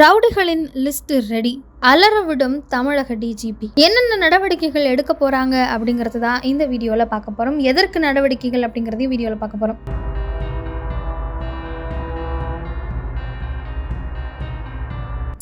ரவுடிகளின் list ready. அலறவிடும் தமிழக DGP என்னென்ன நடவடிக்கைகள் எடுக்க போறாங்க அப்படிங்கிறது தான் இந்த வீடியோவில் பார்க்க போறோம். எதற்கு நடவடிக்கைகள் அப்படிங்கிறதையும் வீடியோவில் பார்க்க போறோம்.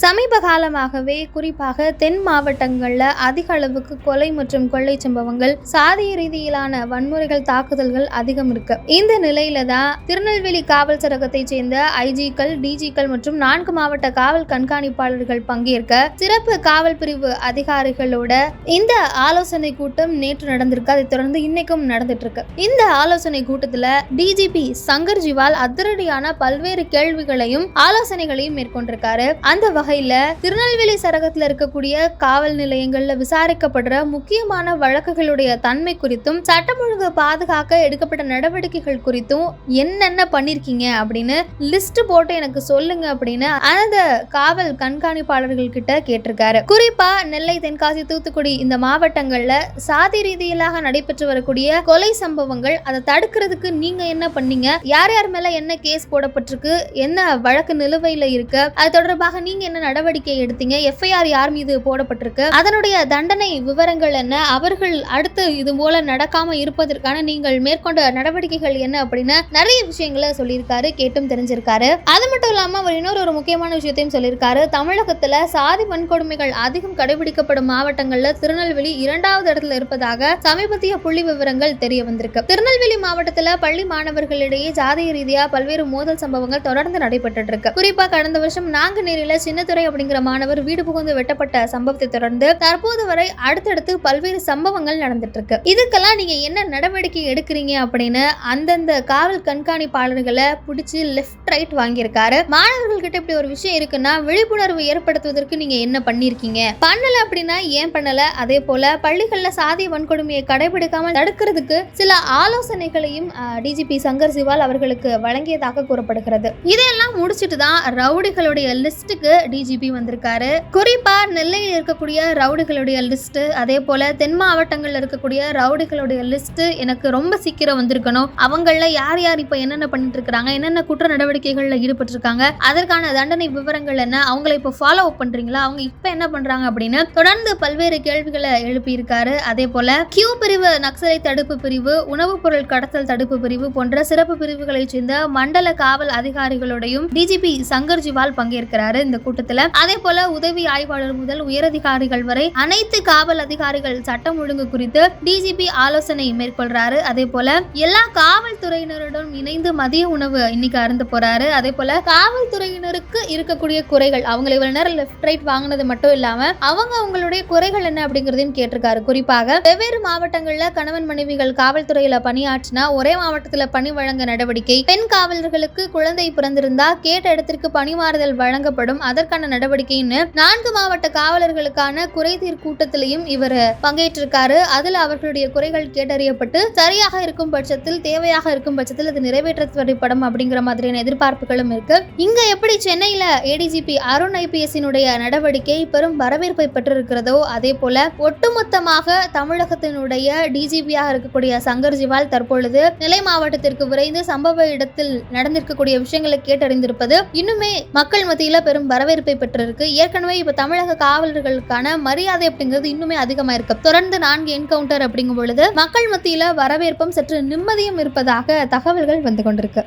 சமீப காலமாகவே குறிப்பாக தென் மாவட்டங்களில் அதிக அளவுக்கு கொலை மற்றும் கொள்ளை சம்பவங்கள் சாதிய ரீதியிலான வன்முறைகள் தாக்குதல்கள் அதிகம் இருக்கு. இந்த நிலையில தான் திருநெல்வேலி காவல் சரகத்தை சேர்ந்த ஐஜிக்கள் டிஜிக்கள் மற்றும் நான்கு மாவட்ட காவல் கண்காணிப்பாளர்கள் பங்கேற்க சிறப்பு காவல் பிரிவு அதிகாரிகளோட இந்த ஆலோசனை கூட்டம் நேற்று நடந்திருக்கு. அதை தொடர்ந்து இன்னைக்கும் நடந்துட்டு இருக்கு. இந்த ஆலோசனை கூட்டத்துல டிஜிபி சங்கர் ஜிவால் அதிரடியான பல்வேறு கேள்விகளையும் ஆலோசனைகளையும் மேற்கொண்டிருக்காரு. அந்த வகை வகையில் திருநெல்வேலி சரகத்தில் இருக்கக்கூடிய காவல் நிலையங்களில் விசாரிக்கப்படுற முக்கியமான வழக்குகளுடைய தன்மை குறித்தும் சட்டம் ஒழுங்கு பாதுகாக்க எடுக்கப்பட்ட நடவடிக்கைகள் குறித்தும் என்னென்ன பண்ணியிருக்கீங்க அப்படின்னு லிஸ்ட் போட்டு எனக்கு சொல்லுங்க அப்படின்னு அந்த காவல் கண்காணிப்பாளர்கள் கிட்ட கேட்டிருக்காரு. குறிப்பா நெல்லை தென்காசி தூத்துக்குடி இந்த மாவட்டங்கள்ல சாதி ரீதியிலாக நடைபெற்று வரக்கூடிய கொலை சம்பவங்கள் அதை தடுக்கிறதுக்கு நீங்க என்ன பண்ணீங்க? யார் யார் மேல என்ன கேஸ் போடப்பட்டிருக்கு? என்ன வழக்கு நிலுவையில இருக்கு? அது தொடர்பாக நீங்க என்ன நடவடிக்கை எடுத்தீங்க? எஃப்ஐஆர் யார் மீது போடப்பட்டிருக்கு? அதனுடைய தண்டனை விவரங்கள் என்ன? அவர்கள் அடுத்து இது போல நடக்காம இருப்பதற்கான நீங்கள் மேற்கொண்ட நடவடிக்கைகள் என்ன அப்படின்னு நிறைய விஷயங்களை சொல்லியிருக்காரு கேட்டும் தெரிஞ்சிருக்காரு. அது மட்டும் இல்லாம அவர் இன்னொரு ஒரு முக்கியமான விஷயத்தையும் சொல்லியிருக்காரு. தமிழகத்துல சாதி வன்கொடுமைகள் அதிகம் கடைபிடிக்கப்படும் மாவட்டங்கள்ல திருநெல்வேலி இரண்டாவது இடத்துல இருப்பதாக சமீபத்திய புள்ளி விவரங்கள் தெரிய வந்திருக்கு. திருநெல்வேலி மாவட்டத்துல பள்ளி மாணவர்களிடையே ஜாதிய ரீதியா பல்வேறு மோதல் சம்பவங்கள் தொடர்ந்து நடைபெற்று இருக்கு. குறிப்பா கடந்த வருஷம் நாங்குநேரியில சின்னத்துறை அப்படிங்கிற மாணவர் வீடு புகுந்து வெட்டப்பட்ட சம்பவத்தை தொடர்ந்து தற்போது வரை அடுத்தடுத்து பல்வேறு சம்பவங்கள் நடந்துட்டு இருக்கு. இதுக்கெல்லாம் நீங்க என்ன நடவடிக்கை எடுக்கிறீங்க அப்படின்னு அந்தந்த காவல் கண்காணிப்பாளர்களை பிடிச்சி லெஃப்ட் ரைட் வாங்கியிருக்காரு. மாணவர்கள் கிட்ட இப்படி ஒரு விஷயம் இருக்குன்னா விழிப்புணர்வு ஏற்படுத்துவதற்கு நீங்க என்ன பண்ணிருக்கீங்க பண்ணல அப்படின்னா ஏன் பண்ணல? அதே போல பள்ளிகள்ல சாதி வன்கொடுமையை கடைபிடிக்காமல் தடுக்கிறதுக்கு சில ஆலோசனைகளையும் டிஜிபி சங்கர் சிவால் அவர்களுக்கு வழங்கியதாக கூறப்படுகிறது. இதையெல்லாம் முடிச்சிட்டு தான் ரவுடிகளுடைய லிஸ்ட்டுக்கு டிஜிபி வந்திருக்காரு. குறிப்பா நெல்லையில் இருக்கக்கூடிய ரவுடிகளுடைய லிஸ்ட் அதே போல தென் மாவட்டங்கள்ல இருக்கக்கூடிய ரவுடிகளுடைய லிஸ்ட் எனக்கு ரொம்ப சீக்கிரம் வந்திருக்கணும். அவங்கள யார் யார் இப்போ என்னென்ன பண்ணிட்டு இருக்காங்க என்னென்ன குற்ற நடவடிக்கைகள்ல ஈடுபட்டிருக்காங்க அதற்கான தண்டனை விவரங்கள் என்ன அவங்களை இப்போ ஃபாலோ அப் பண்றீங்களா அவங்க இப்போ என்ன பண்றாங்க அப்படின்னு தொடர்ந்து பல்வேறு கேள்விகளை எழுப்பியிருக்காரு. அதே போல கியூ பிரிவு நக்சலை தடுப்பு பிரிவு உணவுப் பொருள் கடத்தல் தடுப்பு பிரிவு போன்ற சிறப்பு பிரிவுகளைச் சேர்ந்த மண்டல காவல் அதிகாரிகளோடையும் டிஜிபி சங்கர் ஜிவால் பங்கேற்கிறாரு. இந்த கூட்டத்தில் அதே போல உதவி ஆய்வாளர் முதல் உயரதிகாரிகள் வரை அனைத்து காவல் அதிகாரிகள் சட்டம் ஒழுங்கு குறித்து டிஜிபி ஆலோசனை மேற்கொள்றாரு. அதே போல எல்லா காவல்துறையினருடன் இணைந்து மதிய உணவு இன்னைக்கு அருந்து போறாரு. அதே போல காவல்துறையினருக்கு இருக்கக்கூடிய குறைகள் அவங்களை இவ்வளவு நேரம் லெஃப்ட் ரைட் வாங்கினது மட்டும் இல்லாம அவங்க அவங்களுடைய குறைகள் என்ன அப்படிங்கறதையும் கேட்டிருக்காரு. குறிப்பாக வெவ்வேறு மாவட்டங்கள்ல கணவன் மனைவிகள் காவல்துறையில பணியாற்றினா ஒரே மாவட்டத்துல பணி வழங்க நடவடிக்கை. பெண் காவலர்களுக்கு குழந்தை பிறந்திருந்தா கேட்ட இடத்திற்கு பணிமாறுதல் வழங்கப்படும். அதற்கு அதற்கான நடவடிக்கைன்னு நான்கு மாவட்ட காவலர்களுக்கான குறைதீர் கூட்டத்திலையும் இவர் பங்கேற்றிருக்காரு. அதுல அவர்களுடைய குறைகள் கேட்டறியப்பட்டு சரியாக இருக்கும் பட்சத்தில் தேவையாக இருக்கும் பட்சத்தில் அது நிறைவேற்றப்படும் அப்படிங்கிற மாதிரியான எதிர்பார்ப்புகளும் இருக்கு. இங்க எப்படி சென்னையில ஏடிஜிபி அருண் ஐபிஎஸ்னுடைய நடவடிக்கை பெரும் வரவேற்பை பெற்றிருக்கிறதோ அதே போல ஒட்டுமொத்தமாக தமிழகத்தினுடைய டிஜிபியாக இருக்கக்கூடிய சங்கர் ஜிவால் தற்பொழுது நிலை மாவட்டத்திற்கு விரைந்து சம்பவ இடத்தில் நடந்திருக்கக்கூடிய விஷயங்களை கேட்டறிந்திருப்பது இன்னுமே மக்கள் மத்தியில பெரும் வரவேற்பு வரவேற்பை பெற்றிருக்கு. ஏற்கனவே இப்ப தமிழக காவலர்களுக்கான மரியாதை அப்படிங்கிறது இன்னுமே அதிகமா இருக்கு தொடர்ந்து நான்கு என்கவுண்டர் அப்படிங்கும் பொழுது மக்கள் மத்தியில வரவேற்பும் சற்று நிம்மதியும் இருப்பதாக தகவல்கள் வந்து கொண்டிருக்கு.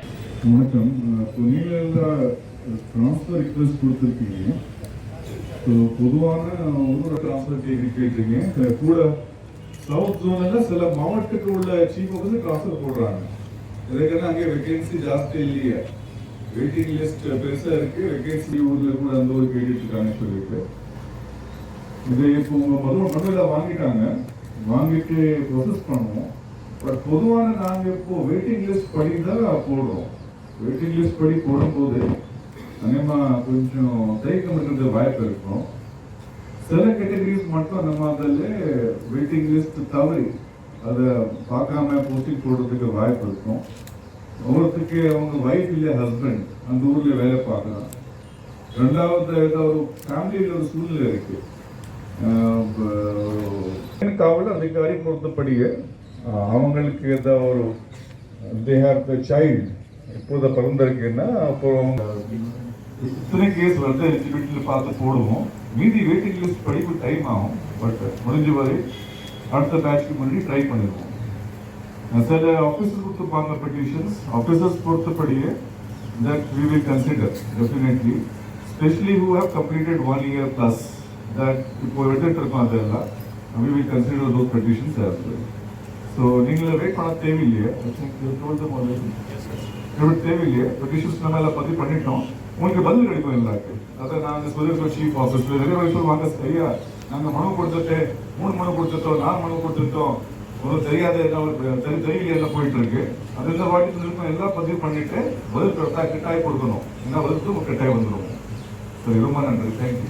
வணக்கம். ட்ரான்ஸ்ஃபர் ரிக்வெஸ்ட் கொடுத்துருக்கீங்க. ஸோ பொதுவான ஒரு ட்ரான்ஸ்ஃபர் கேட்குறீங்க சில கூட சவுத் ஜோனில் சில மாவட்டத்துக்கு உள்ள சீஃப் வந்து ட்ரான்ஸ்ஃபர் போடுறாங்க. இதுக்கெல்லாம் அங்கே வேகன்சி ஜாஸ்தி இல்லையே. வெயிட்டிங் லிஸ்ட் பெருசாக இருக்கு. வேகன்சி ஊரில் கூட அந்த ஒரு கேட்டுட்டு இருக்காங்க சொல்லிட்டு இதை இப்போ உங்கள் மதுரை மதுரையில் வாங்கிட்டாங்க. வாங்கிட்டு ப்ரொசஸ் பண்ணுவோம். பட் பொதுவான நாங்கள் இப்போ வெயிட்டிங் லிஸ்ட் படி தான் போடுறோம். வெயிட்டிங் லிஸ்ட் படி போடும்போது அநேகமாக கொஞ்சம் தயக்கம் இருக்கிறது வாய்ப்பு இருக்கும். சில கேட்டகரிஸ் மட்டும் நம்ம அதில் வெயிட்டிங் லிஸ்ட் தவறி அதை பார்க்காம போஸ்டிங் போடுறதுக்கு வாய்ப்பு இருக்கும். ஒவ்வொருத்துக்கு அவங்க ஒய்ஃப் இல்லை ஹஸ்பண்ட் அந்த ஊரில் வேலை பார்க்கலாம் ரெண்டாவது ஏதோ ஒரு ஃபேமிலியில் ஒரு சூழ்நிலை இருக்கு. ஆஹ் காவல் அதிகாரி பொறுத்தபடியே அவங்களுக்கு ஏதோ ஒரு தே ஹேவ் த சைல்டு இப்போதை பிறந்திருக்குன்னா அப்போ அவங்க இத்தனை கேஸ் வந்து வீட்டில் பார்த்து போடுவோம். மீதி வெயிட்டிங் லிஸ்ட் படிப்பு டைம் ஆகும். பட் முடிஞ்ச வரை அடுத்த பேட்ச்க்கு முன்னாடி ட்ரை பண்ணிடுவோம். சில ஆஃபீஸர் கொடுத்துருப்பாங்க petitions officers பொறுத்தபடியே that we will consider definitely especially who have completed one year plus that இப்போ எடுத்துட்டு இருக்கோம் அதெல்லாம் we will consider those petitions as well so நீங்கள வெயிட் பண்ண தேவையில்லையே I think you told them already இப்படி தேவையில்லையே பெட்டிஷன்ஸ் நம்ம எல்லாம் பதிவு பண்ணிட்டோம் உங்களுக்கு பதில் கிடைக்கும் எல்லாருக்கு அதை நாங்கள் சொல்லியிருக்கோம் சீஃப் ஆஃபீஸர் நிறைய பேர் சொல்லுவாங்க சரியா நாங்கள் மனு கொடுத்துட்டு மூணு மனு கொடுத்துட்டோம் நாலு மனு கொடுத்துட்டோம் ஒன்றும் தெரியாத என்ன ஒரு தெரி தெரியல என்ன போயிட்டு இருக்கு அது இந்த வாட்டி சொல்லியிருக்கோம் எல்லாம் பதிவு பண்ணிட்டு பதில் கரெக்டாக கட்டாயம் கொடுக்கணும். ஏன்னா பதில் கட்டாயம் வந்துடும் சரி ரொம்ப நன்றி. தேங்க்யூ